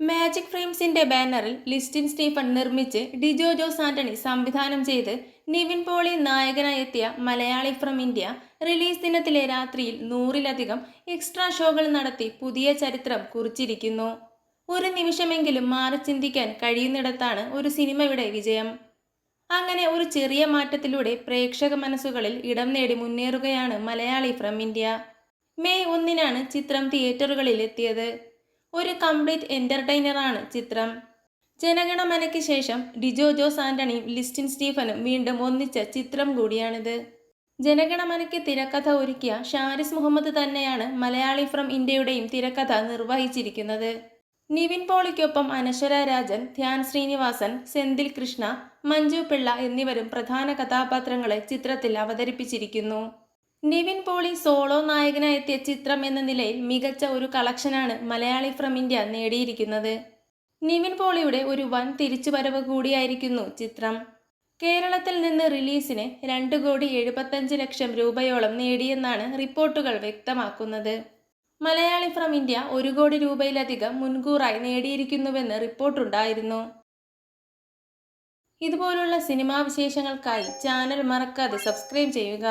Magic ഫ്രെയിംസിന്റെ ബാനറിൽ Listin Stephen നിർമ്മിച്ച് ഡിജോ ജോസ് ആന്റണി സംവിധാനം ചെയ്ത് നിവിൻ പോളി നായകനായി എത്തിയ മലയാളി ഫ്രം ഇന്ത്യ റിലീസ് ദിനത്തിലെ രാത്രിയിൽ നൂറിലധികം എക്സ്ട്രാ ഷോകൾ നടത്തി പുതിയ ചരിത്രം കുറിച്ചിരിക്കുന്നു. ഒരു നിമിഷമെങ്കിലും മാറി ചിന്തിക്കാൻ കഴിയുന്നിടത്താണ് ഒരു സിനിമയുടെ വിജയം. അങ്ങനെ ഒരു ചെറിയ മാറ്റത്തിലൂടെ പ്രേക്ഷക മനസ്സുകളിൽ ഇടം നേടി മുന്നേറുകയാണ് മലയാളി ഫ്രം ഇന്ത്യ. മെയ് ഒന്നിനാണ് ചിത്രം തിയേറ്ററുകളിൽ എത്തിയത്. ഒരു കംപ്ലീറ്റ് എന്റർടൈനറാണ് ചിത്രം. ജനഗണമനയ്ക്ക് ശേഷം ഡിജോ ജോസ് ആന്റണിയും ലിസ്റ്റിൻ സ്റ്റീഫനും വീണ്ടും ഒന്നിച്ച ചിത്രം കൂടിയാണിത്. ജനഗണമനയ്ക്ക് തിരക്കഥ ഒരുക്കിയ ഷാരിസ് മുഹമ്മദ് തന്നെയാണ് മലയാളി ഫ്രം ഇന്ത്യയുടെയും തിരക്കഥ നിർവഹിച്ചിരിക്കുന്നത്. നിവിൻ പോളിക്കൊപ്പം അനശ്വര രാജൻ ധ്യാൻ ശ്രീനിവാസൻ സെന്തിൽ കൃഷ്ണ മഞ്ജു പിള്ള എന്നിവരും പ്രധാന കഥാപാത്രങ്ങളെ ചിത്രത്തിൽ അവതരിപ്പിച്ചിരിക്കുന്നു. നിവിൻ പോളി സോളോ നായകനായെത്തിയ ചിത്രം എന്ന നിലയിൽ മികച്ച ഒരു കളക്ഷനാണ് മലയാളി ഫ്രം ഇന്ത്യ നേടിയിരിക്കുന്നത്. നിവിൻ പോളിയുടെ ഒരു വൻ തിരിച്ചുവരവ് കൂടിയായിരിക്കുന്നു ചിത്രം. കേരളത്തിൽ നിന്ന് റിലീസിന് രണ്ട് കോടി എഴുപത്തഞ്ച് ലക്ഷം രൂപയോളം നേടിയെന്നാണ് റിപ്പോർട്ടുകൾ വ്യക്തമാക്കുന്നത്. മലയാളി ഫ്രം ഇന്ത്യ ഒരു കോടി രൂപയിലധികം മുൻകൂറായി നേടിയിരിക്കുന്നുവെന്ന് റിപ്പോർട്ടുണ്ടായിരുന്നു. ഇതുപോലുള്ള സിനിമാ വിശേഷങ്ങൾക്കായി ചാനൽ മറക്കാതെ സബ്സ്ക്രൈബ് ചെയ്യുക.